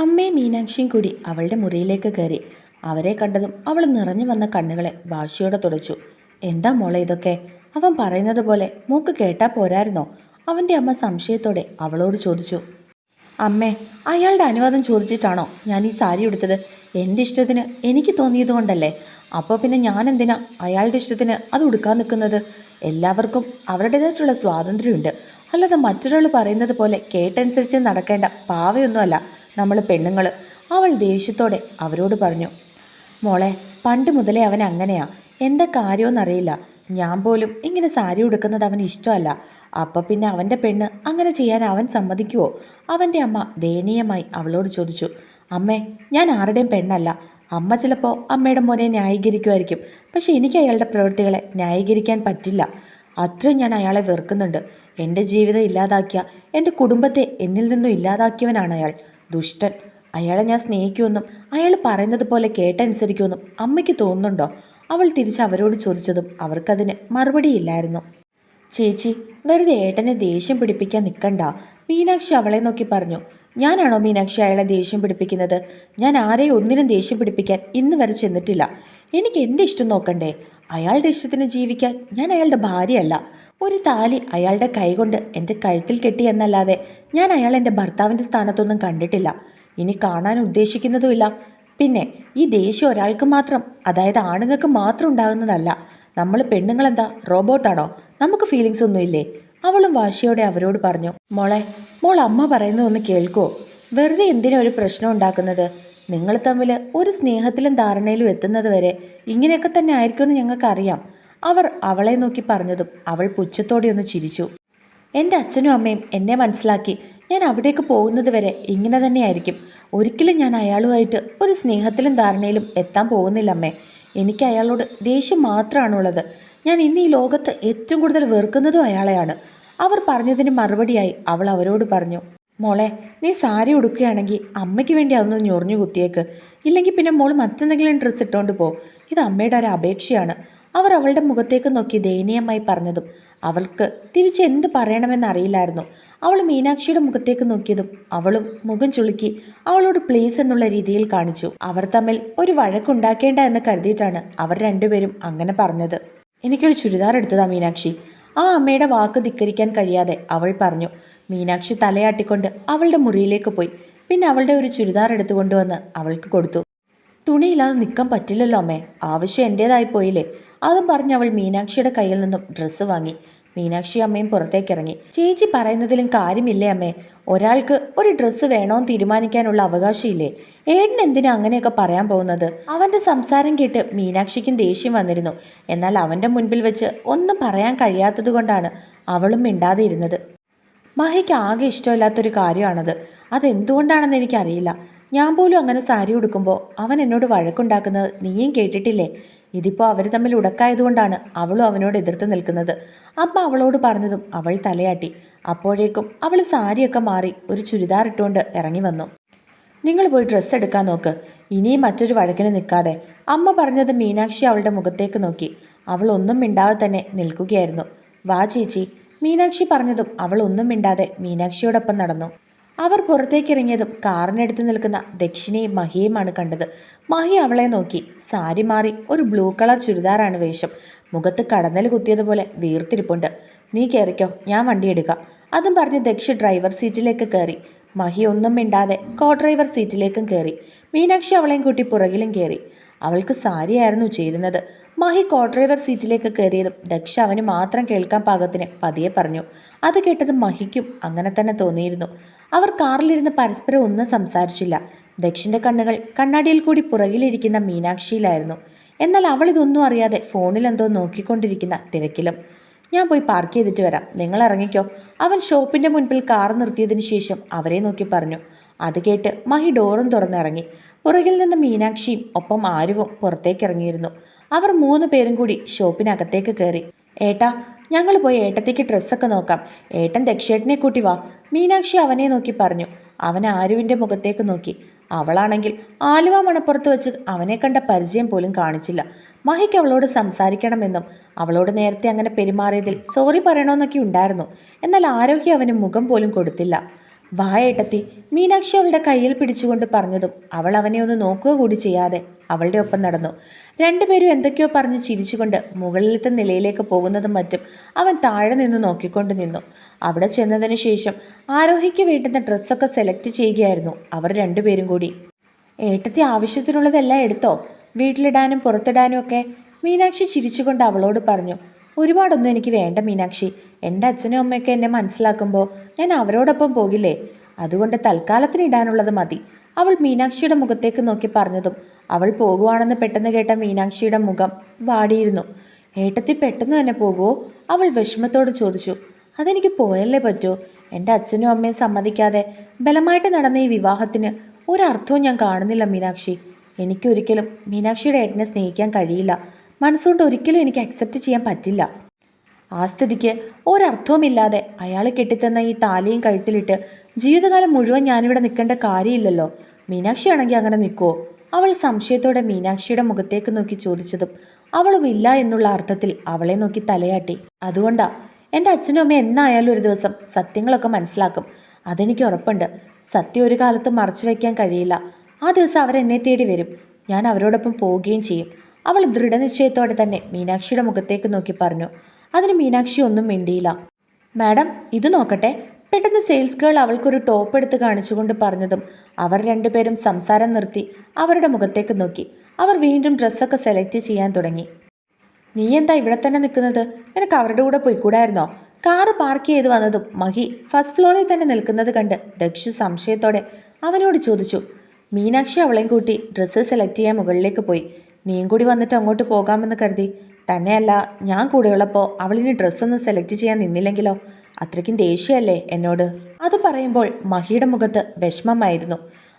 അമ്മയും മീനാക്ഷിയും കൂടി അവളുടെ മുറിയിലേക്ക് കയറി. അവരെ കണ്ടതും അവൾ നിറഞ്ഞു വന്ന കണ്ണുകളെ വാശിയോടെ തുടച്ചു. എന്താ മോളെ ഇതൊക്കെ? അവൻ പറയുന്നത് പോലെ മൂക്ക് കേട്ടാ പോരായിരുന്നോ? അവന്റെ അമ്മ സംശയത്തോടെ അവളോട് ചോദിച്ചു. അമ്മേ അയാളുടെ അനുവാദം ചോദിച്ചിട്ടാണോ ഞാൻ ഈ സാരി എടുത്തത് എന്റെ ഇഷ്ടത്തിന് എനിക്ക് തോന്നിയത് കൊണ്ടല്ലേ? അപ്പോൾ പിന്നെ ഞാൻ എന്തിനാ അയാളുടെ ഇഷ്ടത്തിന് അത് ഉടുക്കാൻ നിൽക്കുന്നത്? എല്ലാവർക്കും അവരുടേതായിട്ടുള്ള സ്വാതന്ത്ര്യമുണ്ട്. അല്ലാതെ മറ്റൊരാൾ പറയുന്നത് പോലെ കേട്ടനുസരിച്ച് നടക്കേണ്ട പാവയൊന്നുമല്ല. നമ്മൾ പെണ്ണുങ്ങൾ അവൾ ദേഷ്യത്തോടെ അവരോട് പറഞ്ഞു മോളെ പണ്ട് മുതലേ അവൻ അങ്ങനെയാ. എന്താ കാര്യമെന്നറിയില്ല ഞാൻ പോലും ഇങ്ങനെ സാരി ഉടുക്കുന്നത് അവന് ഇഷ്ടമല്ല. അപ്പം പിന്നെ അവന്റെ പെണ്ണ് അങ്ങനെ ചെയ്യാൻ അവൻ സമ്മതിക്കുമോ അവന്റെ അമ്മ ദയനീയമായി അവളോട് ചോദിച്ചു അമ്മേ ഞാൻ ആരുടെയും പെണ്ണല്ല. അമ്മ ചിലപ്പോൾ അമ്മയുടെ മോനെ ന്യായീകരിക്കുമായിരിക്കും. പക്ഷെ എനിക്ക് അയാളുടെ പ്രവൃത്തികളെ ന്യായീകരിക്കാൻ പറ്റില്ല. അത്രയും ഞാൻ അയാളെ വെറുക്കുന്നുണ്ട്. എന്റെ ജീവിതം ഇല്ലാതാക്കിയ എന്റെ കുടുംബത്തെ എന്നിൽ നിന്നും ഇല്ലാതാക്കിയവനാണ് അയാൾ. ദുഷ്ടൻ. അയാളെ ഞാൻ സ്നേഹിക്കുമെന്നും അയാൾ പറയുന്നത് പോലെ കേട്ടനുസരിക്കുമെന്നും അമ്മയ്ക്ക് തോന്നുന്നുണ്ടോ? അവൾ തിരിച്ച് അവരോട് ചോദിച്ചതും അവർക്കതിന് മറുപടിയില്ലായിരുന്നു. ചേച്ചി വെറുതെ ഏട്ടനെ ദേഷ്യം പിടിപ്പിക്കാൻ നിൽക്കണ്ട മീനാക്ഷി അവളെ നോക്കി പറഞ്ഞു ഞാനാണോ മീനാക്ഷി അയാളെ ദേഷ്യം പിടിപ്പിക്കുന്നത്? ഞാൻ ആരെയും ഒന്നിനും ദേഷ്യം പിടിപ്പിക്കാൻ ഇന്ന് വരെ ചെന്നിട്ടില്ല. എനിക്ക് എന്റെ ഇഷ്ടം നോക്കണ്ടേ? അയാളുടെ ഇഷ്ടത്തിന് ജീവിക്കാൻ ഞാൻ അയാളുടെ ഭാര്യയല്ല. ഒരു താലി അയാളുടെ കൈകൊണ്ട് എന്റെ കഴുത്തിൽ കെട്ടി എന്നല്ലാതെ ഞാൻ അയാൾ എന്റെ ഭർത്താവിന്റെ സ്ഥാനത്തൊന്നും കണ്ടിട്ടില്ല. ഇനി കാണാൻ ഉദ്ദേശിക്കുന്നതുമില്ല. പിന്നെ ഈ ദേഷ്യം ഒരാൾക്ക് മാത്രം അതായത് ആണുങ്ങൾക്ക് മാത്രം ഉണ്ടാകുന്നതല്ല നമ്മൾ പെണ്ണുങ്ങളെന്താ? റോബോട്ടാണോ? നമുക്ക് ഫീലിങ്സ് ഒന്നുമില്ലേ? അവളും വാശിയോടെ അവരോട് പറഞ്ഞു മോളെ മോൾ അമ്മ പറയുന്നത് ഒന്ന് കേൾക്കുമോ വെറുതെ എന്തിനാ ഒരു പ്രശ്നം ഉണ്ടാക്കുന്നത്? നിങ്ങൾ തമ്മിൽ ഒരു സ്നേഹത്തിലും ധാരണയിലും എത്തുന്നത് വരെ ഇങ്ങനെയൊക്കെ തന്നെ ആയിരിക്കുമെന്ന് ഞങ്ങൾക്കറിയാം. അവർ അവളെ നോക്കി പറഞ്ഞതും അവൾ പുച്ഛത്തോടെ ഒന്ന് ചിരിച്ചു. എന്റെ അച്ഛനും അമ്മയും എന്നെ മനസ്സിലാക്കി ഞാൻ അവിടേക്ക് പോകുന്നത് വരെ ഇങ്ങനെ തന്നെയായിരിക്കും. ഒരിക്കലും ഞാൻ അയാളുമായിട്ട് ഒരു സ്നേഹത്തിലും ധാരണയിലും എത്താൻ പോകുന്നില്ല അമ്മേ. എനിക്ക് അയാളോട് ദേഷ്യം മാത്രമാണുള്ളത്. ഞാൻ ഇന്ന് ഈ ലോകത്ത് ഏറ്റവും കൂടുതൽ വെറുക്കുന്നതും അയാളെയാണ്. അവർ പറഞ്ഞതിന് മറുപടിയായി അവൾ അവരോട് പറഞ്ഞു മോളെ നീ സാരി ഉടുക്കുകയാണെങ്കിൽ അമ്മയ്ക്ക് വേണ്ടി അതൊന്ന് ഞൊറിഞ്ഞു കുത്തിയേക്ക്. ഇല്ലെങ്കിൽ പിന്നെ മോൾ മറ്റെന്തെങ്കിലും ഡ്രസ്സ് ഇട്ടുകൊണ്ട് പോ. ഇത് അമ്മയുടെ ഒരു അപേക്ഷയാണ്. അവർ അവളുടെ മുഖത്തേക്ക് നോക്കി ദയനീയമായി പറഞ്ഞതും അവൾക്ക് തിരിച്ച് എന്ത് പറയണമെന്നറിയില്ലായിരുന്നു അവൾ മീനാക്ഷിയുടെ മുഖത്തേക്ക് നോക്കിയതും അവളും മുഖം ചുളുക്കി അവളോട് പ്ലീസ് എന്നുള്ള രീതിയിൽ കാണിച്ചു. അവർ തമ്മിൽ ഒരു വഴക്കുണ്ടാക്കേണ്ട എന്ന് കരുതിയിട്ടാണ് അവർ രണ്ടുപേരും അങ്ങനെ പറഞ്ഞത്. എനിക്കൊരു ചുരിദാർ എടുത്തതാ മീനാക്ഷി. ആ അമ്മയുടെ വാക്ക് ധിക്കരിക്കാൻ കഴിയാതെ അവൾ പറഞ്ഞു മീനാക്ഷി തലയാട്ടിക്കൊണ്ട് അവളുടെ മുറിയിലേക്ക് പോയി. പിന്നെ അവളുടെ ഒരു ചുരിദാർ എടുത്തുകൊണ്ടുവന്ന് അവൾക്ക് കൊടുത്തു. തുണിയില്ലാതെ നിൽക്കാൻ പറ്റില്ലല്ലോ അമ്മേ ആവശ്യം എന്റേതായി പോയില്ലേ? അതും പറഞ്ഞ് അവൾ മീനാക്ഷിയുടെ കയ്യിൽ നിന്നും ഡ്രസ്സ് വാങ്ങി. മീനാക്ഷി അമ്മയും പുറത്തേക്കിറങ്ങി. ചേച്ചി പറയുന്നതിലും കാര്യമില്ലേ അമ്മേ? ഒരാൾക്ക് ഒരു ഡ്രസ്സ് വേണോന്ന് തീരുമാനിക്കാനുള്ള അവകാശമില്ലേ? ഏടൻ എന്തിനാ അങ്ങനെയൊക്കെ പറയാൻ പോകുന്നത്? അവന്റെ സംസാരം കേട്ട് മീനാക്ഷിക്കും ദേഷ്യം വന്നിരുന്നു. എന്നാൽ അവന്റെ മുൻപിൽ വെച്ച് ഒന്നും പറയാൻ കഴിയാത്തത് കൊണ്ടാണ് അവളും മിണ്ടാതെ ഇരുന്നത് മഹിക്ക് ആകെ ഇഷ്ടമില്ലാത്തൊരു കാര്യമാണത്. അതെന്തുകൊണ്ടാണെന്ന് എനിക്കറിയില്ല. ഞാൻ പോലും അങ്ങനെ സാരി ഉടുക്കുമ്പോൾ അവൻ എന്നോട് വഴക്കുണ്ടാക്കുന്നത് നീയും കേട്ടിട്ടില്ലേ? ഇതിപ്പോൾ അവർ തമ്മിൽ ഉടക്കായതുകൊണ്ടാണ് അവളും അവനോട് എതിർത്ത് നിൽക്കുന്നത്. അമ്മ അവളോട് പറഞ്ഞതും അവൾ തലയാട്ടി. അപ്പോഴേക്കും അവൾ സാരിയൊക്കെ മാറി ഒരു ചുരിദാർ ഇട്ടുകൊണ്ട് ഇറങ്ങി വന്നു. നിങ്ങൾ പോയി ഡ്രസ്സ് എടുക്കാൻ നോക്ക്. ഇനിയും മറ്റൊരു വഴക്കിന് നിൽക്കാതെ. അമ്മ പറഞ്ഞത് മീനാക്ഷി അവളുടെ മുഖത്തേക്ക് നോക്കി. അവൾ ഒന്നും മിണ്ടാതെ തന്നെ നിൽക്കുകയായിരുന്നു. വാ ചേച്ചി. മീനാക്ഷി പറഞ്ഞതും അവൾ ഒന്നും മിണ്ടാതെ മീനാക്ഷിയോടൊപ്പം നടന്നു. അവർ പുറത്തേക്കിറങ്ങിയതും കാറിനടുത്ത് നിൽക്കുന്ന ദക്ഷിണയും മഹിയുമാണ് കണ്ടത്. മഹി അവളെ നോക്കി. സാരി മാറി ഒരു ബ്ലൂ കളർ ചുരിദാറാണ് വേഷം. മുഖത്ത് കടന്നൽ കുത്തിയതുപോലെ വീർത്തിരിപ്പുണ്ട്. നീ കയറിക്കോ ഞാൻ വണ്ടി എടുക്കാം. അതും പറഞ്ഞ് ദക്ഷി ഡ്രൈവർ സീറ്റിലേക്ക് കയറി. മഹി ഒന്നും മിണ്ടാതെ കോ ഡ്രൈവർ സീറ്റിലേക്കും കയറി. മീനാക്ഷി അവളെയും കൂട്ടി പുറകിലും കയറി. അവൾക്ക് സാരിയായിരുന്നു ചേരുന്നത്. മഹി കോ സീറ്റിലേക്ക് കയറിയതും ദക്ഷ അവന് മാത്രം കേൾക്കാൻ പാകത്തിന് പതിയെ പറഞ്ഞു. അത് കേട്ടത് മഹിക്കും അങ്ങനെ തന്നെ തോന്നിയിരുന്നു. അവർ കാറിലിരുന്ന് പരസ്പരം ഒന്നും സംസാരിച്ചില്ല. ദക്ഷിന്റെ കണ്ണുകൾ കണ്ണാടിയിൽ കൂടി പുറകിലിരിക്കുന്ന മീനാക്ഷിയിലായിരുന്നു. എന്നാൽ അവൾ ഇതൊന്നും അറിയാതെ ഫോണിലെന്തോ നോക്കിക്കൊണ്ടിരിക്കുന്ന തിരക്കിലും. ഞാൻ പോയി പാർക്ക് ചെയ്തിട്ട് വരാം. നിങ്ങൾ ഇറങ്ങിക്കോ. അവൻ ഷോപ്പിന്റെ മുൻപിൽ കാർ നിർത്തിയതിനു ശേഷം അവരെ നോക്കി പറഞ്ഞു. അത് കേട്ട് മഹി ഡോറും തുറന്നിറങ്ങി. പുറകിൽ നിന്ന് മീനാക്ഷിയും ഒപ്പം ആരുവും പുറത്തേക്ക് ഇറങ്ങിയിരുന്നു അവർ മൂന്ന് പേരും കൂടി ഷോപ്പിനകത്തേക്ക് കയറി. ഏട്ടാ ഞങ്ങൾ പോയി ഏട്ടത്തേക്ക് ഡ്രസ്സൊക്കെ നോക്കാം. ഏട്ടൻ ദക്ഷേട്ടനെ കൂട്ടി വാ. മീനാക്ഷി അവനെ നോക്കി പറഞ്ഞു. അവൻ ആരുവിന്റെ മുഖത്തേക്ക് നോക്കി. അവളാണെങ്കിൽ ആലുവ മണപ്പുറത്ത് വെച്ച് അവനെ കണ്ട പരിചയം പോലും കാണിച്ചില്ല. മഹിക്ക് അവളോട് സംസാരിക്കണമെന്നും അവളോട് നേരത്തെ അങ്ങനെ പെരുമാറിയതിൽ സോറി പറയണമെന്നൊക്കെ ഉണ്ടായിരുന്നു. എന്നാൽ ആരോഗ്യം അവന് മുഖം പോലും കൊടുത്തില്ല. വായേട്ടത്തി മീനാക്ഷി അവളുടെ കയ്യിൽ പിടിച്ചുകൊണ്ട് പറഞ്ഞതും അവൾ അവനെ ഒന്ന് നോക്കുക കൂടി ചെയ്യാതെ അവളുടെ ഒപ്പം നടന്നു. രണ്ടുപേരും എന്തൊക്കെയോ പറഞ്ഞ് ചിരിച്ചുകൊണ്ട് മുകളിലത്തെ നിലയിലേക്ക് പോകുന്നതും മറ്റും അവൻ താഴെ നിന്ന് നോക്കിക്കൊണ്ട് നിന്നു. അവിടെ ചെന്നതിന് ശേഷം ആരോഹിക്ക് വേണ്ടുന്ന ഡ്രസ്സൊക്കെ സെലക്ട് ചെയ്യുകയായിരുന്നു അവർ രണ്ടുപേരും കൂടി. ഏട്ടത്തി ആവശ്യത്തിനുള്ളതെല്ലാം എടുത്തോ? വീട്ടിലിടാനും പുറത്തിടാനും ഒക്കെ? മീനാക്ഷി ചിരിച്ചുകൊണ്ട് അവളോട് പറഞ്ഞു ഒരുപാടൊന്നും എനിക്ക് വേണ്ട മീനാക്ഷി. എന്റെ അച്ഛനും അമ്മയൊക്കെ എന്നെ മനസ്സിലാക്കുമ്പോൾ ഞാൻ അവരോടൊപ്പം പോകില്ലേ? അതുകൊണ്ട് തൽക്കാലത്തിന് ഇടാനുള്ളത് മതി. അവൾ മീനാക്ഷിയുടെ മുഖത്തേക്ക് നോക്കി പറഞ്ഞതും അവൾ പോകുവാണെന്ന് പെട്ടെന്ന് കേട്ട മീനാക്ഷിയുടെ മുഖം വാടിയിരുന്നു. ഏട്ടത്തി പെട്ടെന്ന് തന്നെ പോകുമോ അവൾ വിഷമത്തോട് ചോദിച്ചു. അതെനിക്ക് പോയല്ലേ പറ്റൂ? എന്റെ അച്ഛനും അമ്മയും സമ്മതിക്കാതെ ബലമായിട്ട് നടന്ന ഈ വിവാഹത്തിന് ഒരർത്ഥവും ഞാൻ കാണുന്നില്ല മീനാക്ഷി. എനിക്കൊരിക്കലും മീനാക്ഷിയുടെ ഏട്ടനെ സ്നേഹിക്കാൻ കഴിയില്ല. മനസ്സുകൊണ്ട് ഒരിക്കലും എനിക്ക് അക്സെപ്റ്റ് ചെയ്യാൻ പറ്റില്ല. ആ സ്ഥിതിക്ക് ഒരർത്ഥവുമില്ലാതെ അയാൾ കെട്ടിത്തന്ന ഈ താലിയും കഴുത്തിലിട്ട് ജീവിതകാലം മുഴുവൻ ഞാനിവിടെ നിൽക്കേണ്ട കാര്യമില്ലല്ലോ. മീനാക്ഷി ആണെങ്കിൽ അങ്ങനെ നിൽക്കുമോ അവൾ സംശയത്തോടെ മീനാക്ഷിയുടെ മുഖത്തേക്ക് നോക്കി ചോദിച്ചതും അവളും ഇല്ല എന്നുള്ള അർത്ഥത്തിൽ അവളെ നോക്കി തലയാട്ടി. അതുകൊണ്ടാ എന്റെ അച്ഛനും അമ്മയും എന്നായാലും ഒരു ദിവസം സത്യങ്ങളൊക്കെ മനസ്സിലാക്കും. അതെനിക്ക് ഉറപ്പുണ്ട്. സത്യം ഒരു കാലത്ത് മറച്ചു വയ്ക്കാൻ കഴിയില്ല. ആ ദിവസം അവരെന്നെ തേടി വരും. ഞാൻ അവരോടൊപ്പം പോവുകയും ചെയ്യും. അവൾ ദൃഢനിശ്ചയത്തോടെ തന്നെ മീനാക്ഷിയുടെ മുഖത്തേക്ക് നോക്കി പറഞ്ഞു. അതിന് മീനാക്ഷി ഒന്നും മിണ്ടിയില്ല. മാഡം ഇത് നോക്കട്ടെ. പെട്ടെന്ന് സെയിൽസ് ഗേൾ അവൾക്കൊരു ടോപ്പ് എടുത്ത് കാണിച്ചുകൊണ്ട് പറഞ്ഞതും അവർ രണ്ടുപേരും സംസാരം നിർത്തി അവരുടെ മുഖത്തേക്ക് നോക്കി. അവർ വീണ്ടും ഡ്രസ്സൊക്കെ സെലക്ട് ചെയ്യാൻ തുടങ്ങി. നീ എന്താ ഇവിടെ തന്നെ നിൽക്കുന്നത്? നിനക്ക് അവരുടെ കൂടെ പോയിക്കൂടായിരുന്നോ? കാറ് പാർക്ക് ചെയ്ത് വന്നതും മഹി ഫസ്റ്റ് ഫ്ലോറിൽ തന്നെ നിൽക്കുന്നത് കണ്ട് ദക്ഷു സംശയത്തോടെ അവനോട് ചോദിച്ചു. മീനാക്ഷി അവളെയും കൂട്ടി ഡ്രസ്സ് സെലക്ട് ചെയ്യാൻ മുകളിലേക്ക് പോയി. നീയും കൂടി വന്നിട്ട് അങ്ങോട്ട് പോകാമെന്ന് കരുതി. തന്നെയല്ല ഞാൻ കൂടെയുള്ളപ്പോൾ അവളിനി ഡ്രസ്സൊന്നും സെലക്ട് ചെയ്യാൻ നിന്നില്ലെങ്കിലോ? അത്രയ്ക്കും ദേഷ്യമല്ലേ എന്നോട്. അത് പറയുമ്പോൾ മഹിയുടെ മുഖത്ത് വിഷമമായിരുന്നു.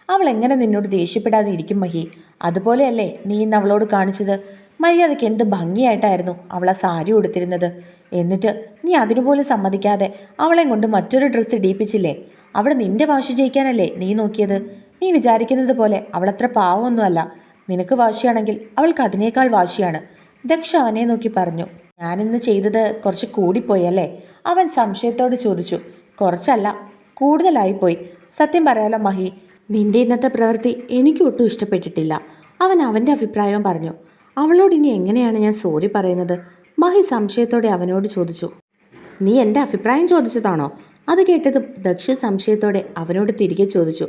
അവൾ എങ്ങനെ നിന്നോട് ദേഷ്യപ്പെടാതെ ഇരിക്കും മഹി? അതുപോലെയല്ലേ നീ ഇന്ന് അവളോട് കാണിച്ചത്? മര്യാദയ്ക്ക് എന്ത് ഭംഗിയായിട്ടായിരുന്നു അവൾ ആ സാരി ഉടുത്തിരുന്നത്. എന്നിട്ട് നീ അതിനുപോലും സമ്മതിക്കാതെ അവളെ കൊണ്ട് മറ്റൊരു ഡ്രസ്സ് ഇടിയിപ്പിച്ചില്ലേ? അവിടെ നിന്റെ വാശി ജയിക്കാനല്ലേ നീ നോക്കിയത്? നീ വിചാരിക്കുന്നത് പോലെ അവളത്ര പാവമൊന്നുമല്ല. നിനക്ക് വാശിയാണെങ്കിൽ അവൾക്ക് അതിനേക്കാൾ വാശിയാണ്. ദക്ഷ അവനെ നോക്കി പറഞ്ഞു. ഞാനിന്ന് ചെയ്തത് കുറച്ച് കൂടിപ്പോയല്ലേ അവൻ സംശയത്തോട് ചോദിച്ചു. കുറച്ചല്ല കൂടുതലായിപ്പോയി. സത്യം പറയാലോ മഹി നിന്റെ ഇന്നത്തെ പ്രവൃത്തി എനിക്ക് ഒട്ടും ഇഷ്ടപ്പെട്ടിട്ടില്ല. അവൻ അവന്റെ അഭിപ്രായവും പറഞ്ഞു. അവളോട് ഇനി എങ്ങനെയാണ് ഞാൻ സോറി പറയുന്നത്? മഹി സംശയത്തോടെ അവനോട് ചോദിച്ചു. നീ എന്റെ അഭിപ്രായം ചോദിച്ചതാണോ? അത് കേട്ടതും ദക്ഷ സംശയത്തോടെ അവനോട് തിരികെ ചോദിച്ചു.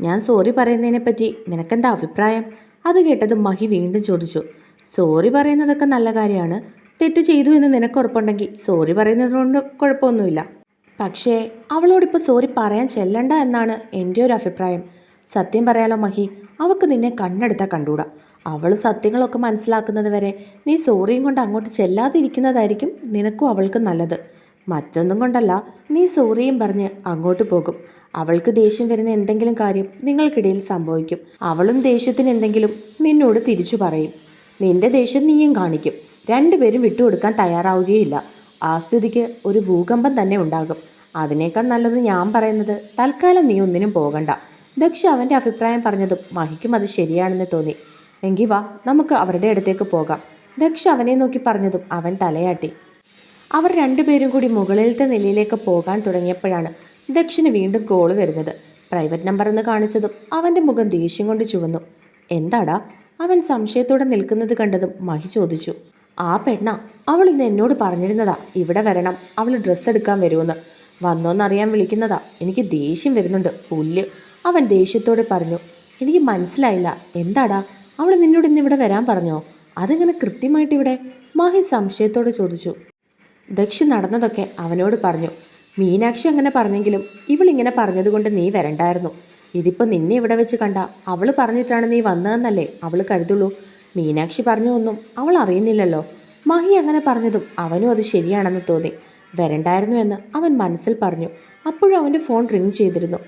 ഞാൻ സോറി പറയുന്നതിനെപ്പറ്റി നിനക്കെന്താ അഭിപ്രായം? അത് കേട്ടത് മഹി വീണ്ടും ചോദിച്ചു സോറി പറയുന്നതൊക്കെ നല്ല കാര്യമാണ്. തെറ്റ് ചെയ്തു എന്ന് നിനക്ക് ഉറപ്പുണ്ടെങ്കിൽ സോറി പറയുന്നതുകൊണ്ട് കുഴപ്പമൊന്നുമില്ല. പക്ഷേ അവളോടിപ്പോൾ സോറി പറയാൻ ചെല്ലണ്ട എന്നാണ് എന്റെ ഒരു അഭിപ്രായം. സത്യം പറയാലോ മഹി അവൾക്ക് നിന്നെ കണ്ണെടുത്താൽ കണ്ടൂടാ. അവൾ സത്യങ്ങളൊക്കെ മനസ്സിലാക്കുന്നത് വരെ നീ സോറിയും കൊണ്ട് അങ്ങോട്ട് ചെല്ലാതിരിക്കുന്നതായിരിക്കും നിനക്കും അവൾക്കും നല്ലത്. മറ്റൊന്നും കൊണ്ടല്ല നീ സോറിയും പറഞ്ഞ് അങ്ങോട്ട് പോകും. അവൾക്ക് ദേഷ്യം വരുന്ന എന്തെങ്കിലും കാര്യം നിങ്ങൾക്കിടയിൽ സംഭവിക്കും. അവളും ദേഷ്യത്തിന് എന്തെങ്കിലും നിന്നോട് തിരിച്ചു പറയും. നിന്റെ ദേഷ്യം നീയും കാണിക്കും. രണ്ടുപേരും വിട്ടുകൊടുക്കാൻ തയ്യാറാവുകയില്ല. ആ സ്ഥിതിക്ക് ഒരു ഭൂകമ്പം തന്നെ ഉണ്ടാകും. അതിനേക്കാൾ നല്ലത് ഞാൻ പറയുന്നത് തൽക്കാലം നീ ഒന്നിനും പോകണ്ട. ദക്ഷ അവന്റെ അഭിപ്രായം പറഞ്ഞതും മഹിക്കും അത് ശരിയാണെന്ന് തോന്നി. എങ്കിൽ വാ നമുക്ക് അവരുടെ അടുത്തേക്ക് പോകാം. ദക്ഷ അവനെ നോക്കി പറഞ്ഞതും അവൻ തലയാട്ടി. അവർ രണ്ടുപേരും കൂടി മുകളിലത്തെ നിലയിലേക്ക് പോകാൻ തുടങ്ങിയപ്പോഴാണ് ദക്ഷിന് വീണ്ടും കോൾ വരുന്നത്. പ്രൈവറ്റ് നമ്പർ എന്ന് കാണിച്ചതും അവന്റെ മുഖം ദേഷ്യം കൊണ്ട് ചുവന്നു. എന്താടാ? അവൻ സംശയത്തോടെ നിൽക്കുന്നത് കണ്ടതും മഹി ചോദിച്ചു. ആ പെണ്ണ അവൾ ഇന്ന് എന്നോട് പറഞ്ഞിരുന്നതാ ഇവിടെ വരണം അവൾ ഡ്രസ്സ് എടുക്കാൻ വരുമെന്ന്. വന്നോന്നറിയാൻ വിളിക്കുന്നതാ എനിക്ക് ദേഷ്യം വരുന്നുണ്ട് പുല്ല്. അവൻ ദേഷ്യത്തോടെ പറഞ്ഞു എനിക്ക് മനസ്സിലായില്ല എന്താടാ? അവൾ നിന്നോട് ഇന്ന് ഇവിടെ വരാൻ പറഞ്ഞോ? അതിങ്ങനെ കൃത്യമായിട്ട് ഇവിടെ? മഹി സംശയത്തോടെ ചോദിച്ചു. ദക്ഷി നടന്നതൊക്കെ അവനോട് പറഞ്ഞു. മീനാക്ഷി അങ്ങനെ പറഞ്ഞെങ്കിലും ഇവളിങ്ങനെ പറഞ്ഞതുകൊണ്ട് നീ വരണ്ടായിരുന്നു. ഇതിപ്പോൾ നിന്നെ ഇവിടെ വെച്ച് കണ്ട അവൾ പറഞ്ഞിട്ടാണ് നീ വന്നതെന്നല്ലേ അവൾ കരുതുള്ളൂ. മീനാക്ഷി പറഞ്ഞു ഒന്നും അവൾ അറിയുന്നില്ലല്ലോ. മഹി അങ്ങനെ പറഞ്ഞതും അവനും അത് ശരിയാണെന്ന് തോന്നി. വരണ്ടായിരുന്നു എന്ന് അവൻ മനസ്സിൽ പറഞ്ഞു. അപ്പോഴും അവന്റെ ഫോൺ റിങ് ചെയ്തിരുന്നു.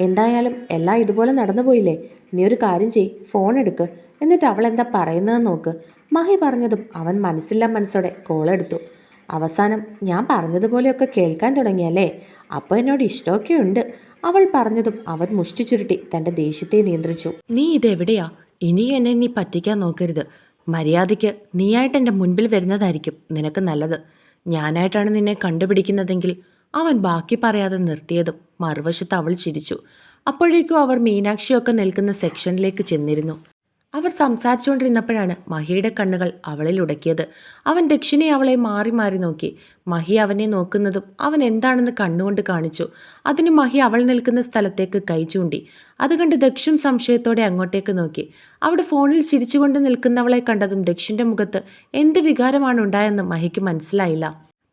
എന്തായാലും എല്ലാം ഇതുപോലെ നടന്നു പോയില്ലേ? നീ ഒരു കാര്യം ചെയ് ഫോൺ എടുക്ക്. എന്നിട്ട് അവൾ എന്താ പറയുന്നതെന്ന് നോക്ക്. മഹി പറഞ്ഞതും അവൻ മനസ്സില്ല മനസ്സോടെ കോൾ എടുത്തു അവസാനം ഞാൻ പറഞ്ഞതുപോലെയൊക്കെ കേൾക്കാൻ തുടങ്ങിയല്ലേ? അപ്പോൾ എന്നോട് ഇഷ്ടമൊക്കെ ഉണ്ട് അവൾ പറഞ്ഞതും അവൻ മുഷ്ടി ചുരുട്ടി തന്റെ ദേഷ്യത്തെ നിയന്ത്രിച്ചു. നീ ഇതെവിടെയാ? ഇനി എന്നെ നീ പറ്റിക്കാൻ നോക്കരുത്. മര്യാദയ്ക്ക് നീയായിട്ട് എന്റെ മുൻപിൽ വരുന്നതായിരിക്കും നിനക്ക് നല്ലത്. ഞാനായിട്ടാണ് നിന്നെ കണ്ടുപിടിക്കുന്നതെങ്കിൽ അവൻ ബാക്കി പറയാതെ നിർത്തിയതും മറുവശത്ത് അവൾ ചിരിച്ചു. അപ്പോഴേക്കും അവർ മീനാക്ഷിയൊക്കെ നിൽക്കുന്ന സെക്ഷനിലേക്ക് ചെന്നിരുന്നു. അവർ സംസാരിച്ചുകൊണ്ടിരുന്നപ്പോഴാണ് മഹിയുടെ കണ്ണുകൾ അവളിൽ ഉടക്കിയത്. അവൻ ദക്ഷിണെ അവളെ മാറി മാറി നോക്കി. മഹി അവനെ നോക്കുന്നതും അവൻ എന്താണെന്ന് കണ്ണുകൊണ്ട് കാണിച്ചു. അതിന് മഹി അവൾ നിൽക്കുന്ന സ്ഥലത്തേക്ക് കൈ ചൂണ്ടി. അത് കണ്ട് ദക്ഷും സംശയത്തോടെ അങ്ങോട്ടേക്ക് നോക്കി. അവിടെ ഫോണിൽ ചിരിച്ചുകൊണ്ട് നിൽക്കുന്നവളെ കണ്ടതും ദക്ഷിന്റെ മുഖത്ത് എന്ത് വികാരമാണ് ഉണ്ടായെന്ന് മഹിക്ക് മനസ്സിലായില്ല.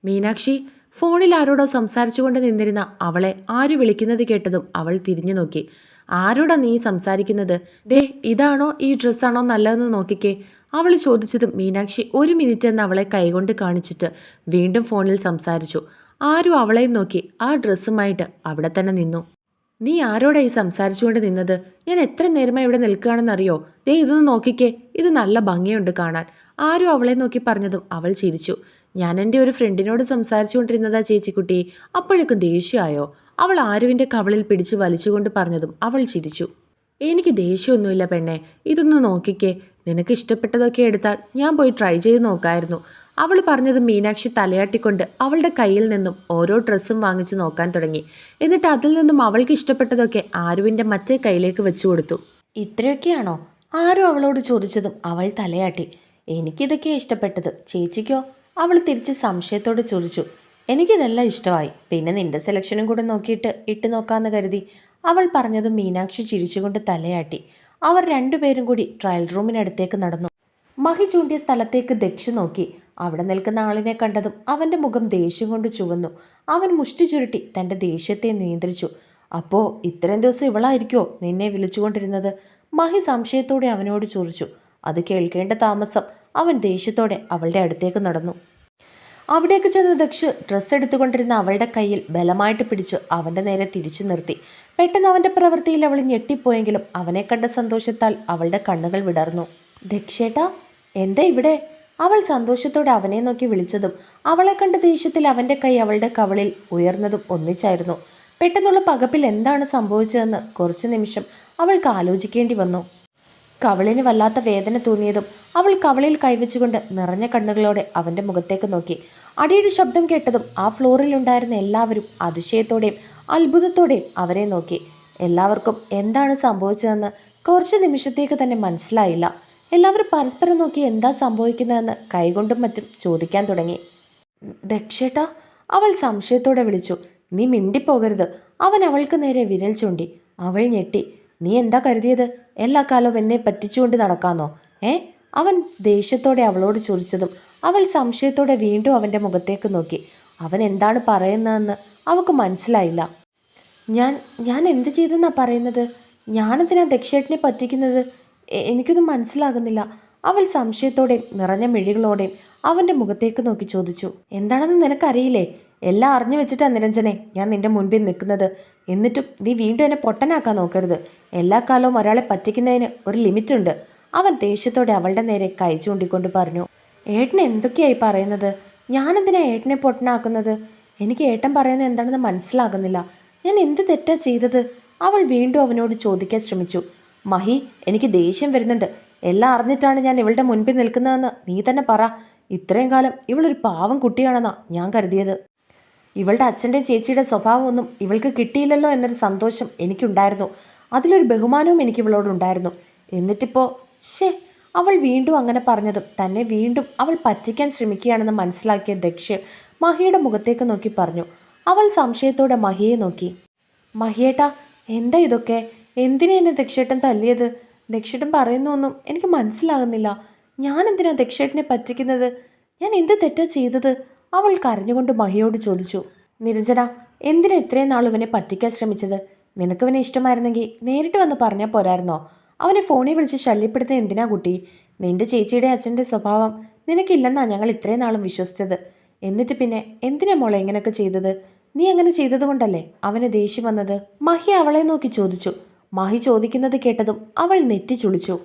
മീനാക്ഷി ഫോണിൽ ആരോടോ സംസാരിച്ചുകൊണ്ട് നിന്നിരുന്ന അവളെ ആര് വിളിക്കുന്നത് കേട്ടതും അവൾ തിരിഞ്ഞു നോക്കി. ആരോടാ നീ സംസാരിക്കുന്നത്? ദേ ഇതാണോ ഈ ഡ്രസ്സാണോ നല്ലതെന്ന് നോക്കിക്കേ. അവൾ ചോദിച്ചതും മീനാക്ഷി ഒരു മിനിറ്റ് എന്ന് അവളെ കൈകൊണ്ട് കാണിച്ചിട്ട് വീണ്ടും ഫോണിൽ സംസാരിച്ചു. ആരും അവളെയും നോക്കി ആ ഡ്രസ്സുമായിട്ട് അവിടെ തന്നെ നിന്നു. നീ ആരോടാ ഈ സംസാരിച്ചുകൊണ്ട് നിന്നത്? ഞാൻ എത്ര നേരമായി ഇവിടെ നിൽക്കുകയാണെന്നറിയോ? ദേ ഇതൊന്ന് നോക്കിക്കേ. ഇത് നല്ല ഭംഗിയുണ്ട് കാണാൻ. ആരും അവളെ നോക്കി പറഞ്ഞതും അവൾ ചിരിച്ചു. ഞാൻ എന്റെ ഒരു ഫ്രണ്ടിനോട് സംസാരിച്ചുകൊണ്ടിരുന്നതാ ചേച്ചിക്കുട്ടി. അപ്പോഴേക്കും ദേഷ്യമായോ അവൾ ആരുവിന്റെ കവളിൽ പിടിച്ച് വലിച്ചുകൊണ്ട് പറഞ്ഞതും അവൾ ചിരിച്ചു. എനിക്ക് ദേഷ്യമൊന്നുമില്ല പെണ്ണെ. ഇതൊന്ന് നോക്കിക്കേ. നിനക്ക് ഇഷ്ടപ്പെട്ടതൊക്കെ എടുത്താൽ ഞാൻ പോയി ട്രൈ ചെയ്ത് നോക്കായിരുന്നു. അവൾ പറഞ്ഞത് മീനാക്ഷി തലയാട്ടിക്കൊണ്ട് അവളുടെ കയ്യിൽ നിന്നും ഓരോ ഡ്രസ്സും വാങ്ങിച്ച് നോക്കാൻ തുടങ്ങി. എന്നിട്ട് അതിൽ നിന്നും അവൾക്ക് ഇഷ്ടപ്പെട്ടതൊക്കെ ആരുവിന്റെ മറ്റേ കയ്യിലേക്ക് വെച്ചു കൊടുത്തു. ഇത്രയൊക്കെയാണോ? ആരും അവളോട് ചോദിച്ചതും അവൾ തലയാട്ടി. എനിക്കിതൊക്കെ ഇഷ്ടപ്പെട്ടത്. ചേച്ചിക്കോ? അവൾ തിരിച്ച് സംശയത്തോട് ചോദിച്ചു. എനിക്കിതെല്ലാം ഇഷ്ടമായി. പിന്നെ നിന്റെ സെലക്ഷനും കൂടെ നോക്കിയിട്ട് ഇട്ട് നോക്കാമെന്ന് കരുതി. അവൾ പറഞ്ഞതും മീനാക്ഷി ചിരിച്ചുകൊണ്ട് തലയാട്ടി. അവർ രണ്ടുപേരും കൂടി ട്രയൽ റൂമിനടുത്തേക്ക് നടന്നു. മഹി ചൂണ്ടിയ സ്ഥലത്തേക്ക് ദക്ഷ നോക്കി. അവിടെ നിൽക്കുന്ന ആളിനെ കണ്ടതും അവന്റെ മുഖം ദേഷ്യം കൊണ്ട് ചുവന്നു. അവൻ മുഷ്ടി ചുരുട്ടി തന്റെ ദേഷ്യത്തെ നിയന്ത്രിച്ചു. അപ്പോൾ ഇത്രയും ദിവസം ഇവളായിരിക്കുമോ നിന്നെ വിളിച്ചുകൊണ്ടിരുന്നത്? മഹി സംശയത്തോടെ അവനോട് ചോദിച്ചു. അത് കേൾക്കേണ്ട താമസം. അവൻ ദേഷ്യത്തോടെ അവളുടെ അടുത്തേക്ക് നടന്നു. അവിടേക്ക് ചെന്ന് ദക്ഷ് ഡ്രസ്സ് എടുത്തുകൊണ്ടിരുന്ന അവളുടെ കയ്യിൽ ബലമായിട്ട് പിടിച്ചു അവന്റെ നേരെ തിരിച്ചു നിർത്തി. പെട്ടെന്ന് അവന്റെ പ്രവൃത്തിയിൽ അവൾ ഞെട്ടിപ്പോയെങ്കിലും അവനെ കണ്ട സന്തോഷത്താൽ അവളുടെ കണ്ണുകൾ വിടർന്നു. ദക്ഷേട്ടാ എന്താ ഇവിടെ? അവൾ സന്തോഷത്തോടെ അവനെ നോക്കി വിളിച്ചതും അവളെ കണ്ട ദേഷ്യത്തിൽ അവന്റെ കൈ അവളുടെ കവളിൽ ഉയർന്നതും ഒന്നിച്ചായിരുന്നു. പെട്ടെന്നുള്ള പകപ്പിൽ എന്താണ് സംഭവിച്ചതെന്ന് കുറച്ച് നിമിഷം അവൾക്ക് ആലോചിക്കേണ്ടി വന്നു. കവളിന് വല്ലാത്ത വേദന തോന്നിയതും അവൾ കവളിൽ കൈവച്ചുകൊണ്ട് നിറഞ്ഞ കണ്ണുകളോടെ അവന്റെ മുഖത്തേക്ക് നോക്കി. അടിയുടെ ശബ്ദം കേട്ടതും ആ ഫ്ലോറിൽ ഉണ്ടായിരുന്ന എല്ലാവരും അതിശയത്തോടെയും അത്ഭുതത്തോടെയും അവരെ നോക്കി. എല്ലാവർക്കും എന്താണ് സംഭവിച്ചതെന്ന് കുറച്ച് നിമിഷത്തേക്ക് തന്നെ മനസ്സിലായില്ല. എല്ലാവരും പരസ്പരം നോക്കി എന്താ സംഭവിക്കുന്നതെന്ന് കൈകൊണ്ടും മറ്റും ചോദിക്കാൻ തുടങ്ങി. ദക്ഷേട്ടാ അവൾ സംശയത്തോടെ വിളിച്ചു. നീ മിണ്ടിപ്പോകരുത്. അവൻ അവൾക്ക് നേരെ വിരൽ ചൂണ്ടി. അവൾ ഞെട്ടി. നീ എന്താ കരുതിയത്? എല്ലാ കാലവും എന്നെ പറ്റിച്ചുകൊണ്ട് നടക്കാന്നോ? ഏ? അവൻ ദേഷ്യത്തോടെ അവളോട് ചോദിച്ചതും അവൾ സംശയത്തോടെ വീണ്ടും അവന്റെ മുഖത്തേക്ക് നോക്കി. അവൻ എന്താണ് പറയുന്നതെന്ന് അവൾക്ക് മനസ്സിലായില്ല. ഞാൻ ഞാൻ എന്ത് ചെയ്തെന്നാ പറയുന്നത്? ഞാനെന്തിനാ ദക്ഷേട്ടനെ പറ്റിക്കുന്നത്? എനിക്കൊന്നും മനസ്സിലാകുന്നില്ല. അവൾ സംശയത്തോടെയും നിറഞ്ഞ മിഴികളോടെയും അവന്റെ മുഖത്തേക്ക് നോക്കി ചോദിച്ചു. എന്താണെന്ന് നിനക്കറിയില്ലേ? എല്ലാം അറിഞ്ഞു വെച്ചിട്ടാ നിരഞ്ജനെ ഞാൻ നിന്റെ മുൻപിൽ നിൽക്കുന്നത്. എന്നിട്ടും നീ വീണ്ടും എന്നെ പൊട്ടനാക്കാൻ നോക്കരുത്. എല്ലാ കാലവും ഒരാളെ പറ്റിക്കുന്നതിന് ഒരു ലിമിറ്റുണ്ട്. അവൻ ദേഷ്യത്തോടെ അവളുടെ നേരെ കൈ ചൂണ്ടിക്കൊണ്ട് പറഞ്ഞു ഏട്ടൻ എന്തൊക്കെയായി പറയുന്നത്? ഞാനെന്തിനാ ഏട്ടനെ പൊട്ടനാക്കുന്നത്? എനിക്ക് ഏട്ടൻ പറയുന്നത് എന്താണെന്ന് മനസ്സിലാകുന്നില്ല. ഞാൻ എന്ത് തെറ്റാ ചെയ്തത്? അവൾ വീണ്ടും അവനോട് ചോദിക്കാൻ ശ്രമിച്ചു മഹി എനിക്ക് ദേഷ്യം വരുന്നുണ്ട്. എല്ലാം അറിഞ്ഞിട്ടാണ് ഞാൻ ഇവളുടെ മുൻപിൽ നിൽക്കുന്നതെന്ന് നീ തന്നെ പറ. ഇത്രയും കാലം ഇവളൊരു പാവം കുട്ടിയാണെന്നാ ഞാൻ കരുതിയത്. ഇവളുടെ അച്ഛന്റെയും ചേച്ചിയുടെ സ്വഭാവമൊന്നും ഇവൾക്ക് കിട്ടിയില്ലല്ലോ എന്നൊരു സന്തോഷം എനിക്കുണ്ടായിരുന്നു. അതിലൊരു ബഹുമാനവും എനിക്ക് ഇവളോടുണ്ടായിരുന്നു എന്നിട്ടിപ്പോൾ ഷേ അവൾ വീണ്ടും അങ്ങനെ പറഞ്ഞതും തന്നെ വീണ്ടും അവൾ പറ്റിക്കാൻ ശ്രമിക്കുകയാണെന്ന് മനസ്സിലാക്കിയ ദക്ഷ് മഹിയുടെ മുഖത്തേക്ക് നോക്കി പറഞ്ഞു. അവൾ സംശയത്തോടെ മഹിയെ നോക്കി. മഹിയേട്ടാ എന്താ ഇതൊക്കെ? എന്തിനാ എന്നെ ദക്ഷേട്ടൻ തല്ലിയത്? ദക്ഷേട്ടൻ പറയുന്നൊന്നും എനിക്ക് മനസ്സിലാകുന്നില്ല. ഞാൻ എന്തിനാ ദക്ഷേട്ടനെ പറ്റിക്കുന്നത്? ഞാൻ എന്ത് തെറ്റാ ചെയ്തത്? അവൾ കരഞ്ഞുകൊണ്ട് മഹിയോട് ചോദിച്ചു നിരഞ്ജന എന്തിനാ ഇത്രയും നാൾ ഇവനെ പറ്റിക്കാൻ ശ്രമിച്ചത്? നിനക്കവനെ ഇഷ്ടമായിരുന്നെങ്കിൽ നേരിട്ട് വന്ന് പറഞ്ഞാൽ പോരായിരുന്നോ? അവനെ ഫോണിൽ വിളിച്ച് ശല്യപ്പെടുത്തുന്ന എന്തിനാ കുട്ടി? നിന്റെ ചേച്ചിയുടെ അച്ഛന്റെ സ്വഭാവം നിനക്കില്ലെന്നാ ഞങ്ങൾ ഇത്രയും നാളും വിശ്വസിച്ചത്. എന്നിട്ട് പിന്നെ എന്തിനാ മോളെ ഇങ്ങനെയൊക്കെ ചെയ്തത്? നീ അങ്ങനെ ചെയ്തതുകൊണ്ടല്ലേ അവന് ദേഷ്യം വന്നത്? മഹി അവളെ നോക്കി ചോദിച്ചു. മഹി ചോദിക്കുന്നത് കേട്ടതും അവൾ നെറ്റി ചുളിച്ചു